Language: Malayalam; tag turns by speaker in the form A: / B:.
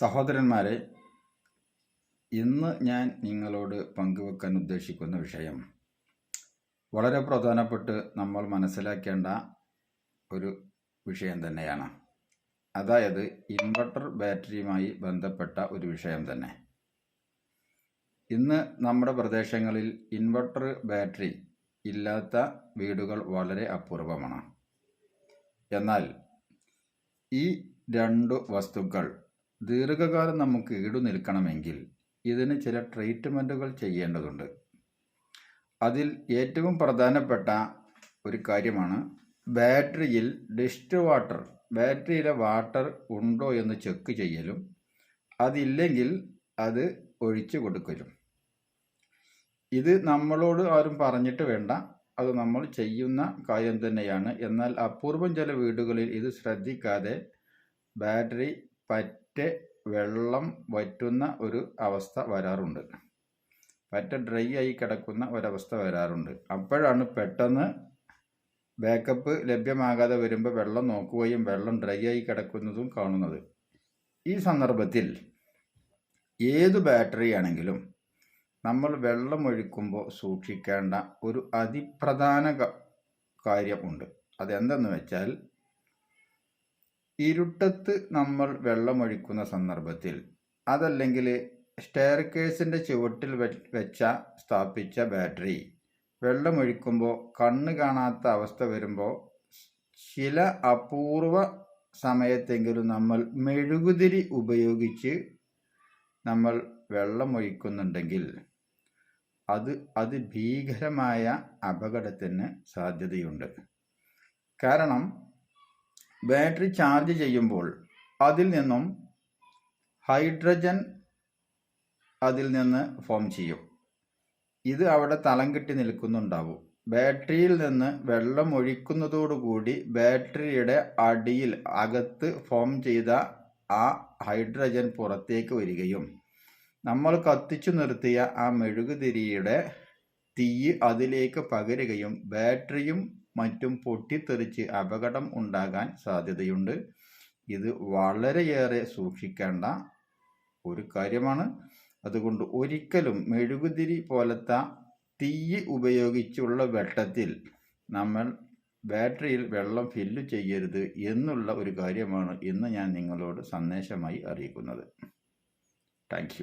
A: സഹോദരന്മാരെ ഇന്ന് ഞാൻ നിങ്ങളോട് പങ്കുവെക്കാൻ ഉദ്ദേശിക്കുന്ന വിഷയം വളരെ പ്രധാനപ്പെട്ട് നമ്മൾ മനസ്സിലാക്കേണ്ട ഒരു വിഷയം തന്നെയാണ്. അതായത് ഇൻവെർട്ടർ ബാറ്ററിയുമായി ബന്ധപ്പെട്ട ഒരു വിഷയം തന്നെ. ഇന്ന് നമ്മുടെ പ്രദേശങ്ങളിൽ ഇൻവെർട്ടർ ബാറ്ററി ഇല്ലാത്ത വീടുകൾ വളരെ അപൂർവമാണ്. എന്നാൽ ഈ രണ്ടു വസ്തുക്കൾ ദീർഘകാലം നമുക്ക് ഈടു നിൽക്കണമെങ്കിൽ ഇതിന് ചില ട്രീറ്റ്മെന്റുകൾ ചെയ്യേണ്ടതുണ്ട്. അതിൽ ഏറ്റവും പ്രധാനപ്പെട്ട ഒരു കാര്യമാണ് ബാറ്ററിയിൽ ഡിസ്റ്റ് വാട്ടർ ബാറ്ററിയിലെ വാട്ടർ ഉണ്ടോ എന്ന് ചെക്ക് ചെയ്യലും അതില്ലെങ്കിൽ അത് ഒഴിച്ചു കൊടുക്കലും. ഇത് നമ്മളോട് ആരും പറഞ്ഞിട്ട് വേണ്ട അത് നമ്മൾ ചെയ്യുന്ന കാര്യം തന്നെയാണ്. എന്നാൽ അപൂർവം ചില വീടുകളിൽ ഇത് ശ്രദ്ധിക്കാതെ ബാറ്ററി പറ്റെ വെള്ളം വറ്റുന്ന ഒരു അവസ്ഥ വരാറുണ്ട്. പറ്റ ഡ്രൈ ആയി കിടക്കുന്ന ഒരവസ്ഥ വരാറുണ്ട്. അപ്പോഴാണ് പെട്ടെന്ന് ബാക്കപ്പ് ലഭ്യമാകാതെ വരുമ്പോൾ വെള്ളം നോക്കുകയും വെള്ളം ഡ്രൈ ആയി കിടക്കുന്നതും കാണുന്നത്. ഈ സന്ദർഭത്തിൽ ഏത് ബാറ്ററി ആണെങ്കിലും നമ്മൾ വെള്ളം ഒഴിക്കുമ്പോൾ സൂക്ഷിക്കേണ്ട ഒരു അതിപ്രധാന കാര്യമുണ്ട് അതെന്തെന്ന് വെച്ചാൽ ഇരുട്ടത്ത് നമ്മൾ വെള്ളമൊഴിക്കുന്ന സന്ദർഭത്തിൽ അതല്ലെങ്കിൽ സ്റ്റെയർ കേസിന്റെ ചുവട്ടിൽ വെച്ച സ്ഥാപിച്ച ബാറ്ററി വെള്ളമൊഴിക്കുമ്പോൾ കണ്ണ് കാണാത്ത അവസ്ഥ വരുമ്പോൾ ചില അപൂർവ സമയത്തെങ്കിലും നമ്മൾ മെഴുകുതിരി ഉപയോഗിച്ച് നമ്മൾ വെള്ളമൊഴിക്കുന്നുണ്ടെങ്കിൽ അത് അത് ഭീകരമായ അപകടത്തിന് സാധ്യതയുണ്ട്. കാരണം ബാറ്ററി ചാർജ് ചെയ്യുമ്പോൾ അതിൽ നിന്നും ഹൈഡ്രജൻ അതിൽ നിന്ന് ഫോം ചെയ്യും. ഇത് അവിടെ തളം കെട്ടി നിൽക്കുന്നുണ്ടാവും. ബാറ്ററിയിൽ നിന്ന് വെള്ളം ഒഴിക്കുന്നതോടുകൂടി ബാറ്ററിയുടെ അടിയിൽ അകത്ത് ഫോം ചെയ്ത ആ ഹൈഡ്രജൻ പുറത്തേക്ക് വരികയും നമ്മൾ കത്തിച്ചു നിർത്തിയ ആ മെഴുകുതിരിയുടെ തീ അതിലേക്ക് പകരുകയും ബാറ്ററിയും മറ്റും പൊട്ടിത്തെറിച്ച് അപകടം ഉണ്ടാകാൻ സാധ്യതയുണ്ട്. ഇത് വളരെയേറെ സൂക്ഷിക്കേണ്ട ഒരു കാര്യമാണ്. അതുകൊണ്ട് ഒരിക്കലും മെഴുകുതിരി പോലത്തെ തീ ഉപയോഗിച്ചുള്ള വെട്ടത്തിൽ നമ്മൾ ബാറ്ററിയിൽ വെള്ളം ഫില്ല് ചെയ്യരുത് എന്നുള്ള ഒരു കാര്യമാണ് ഇന്ന് ഞാൻ നിങ്ങളോട് സന്ദേശമായി അറിയിക്കുന്നത്. താങ്ക്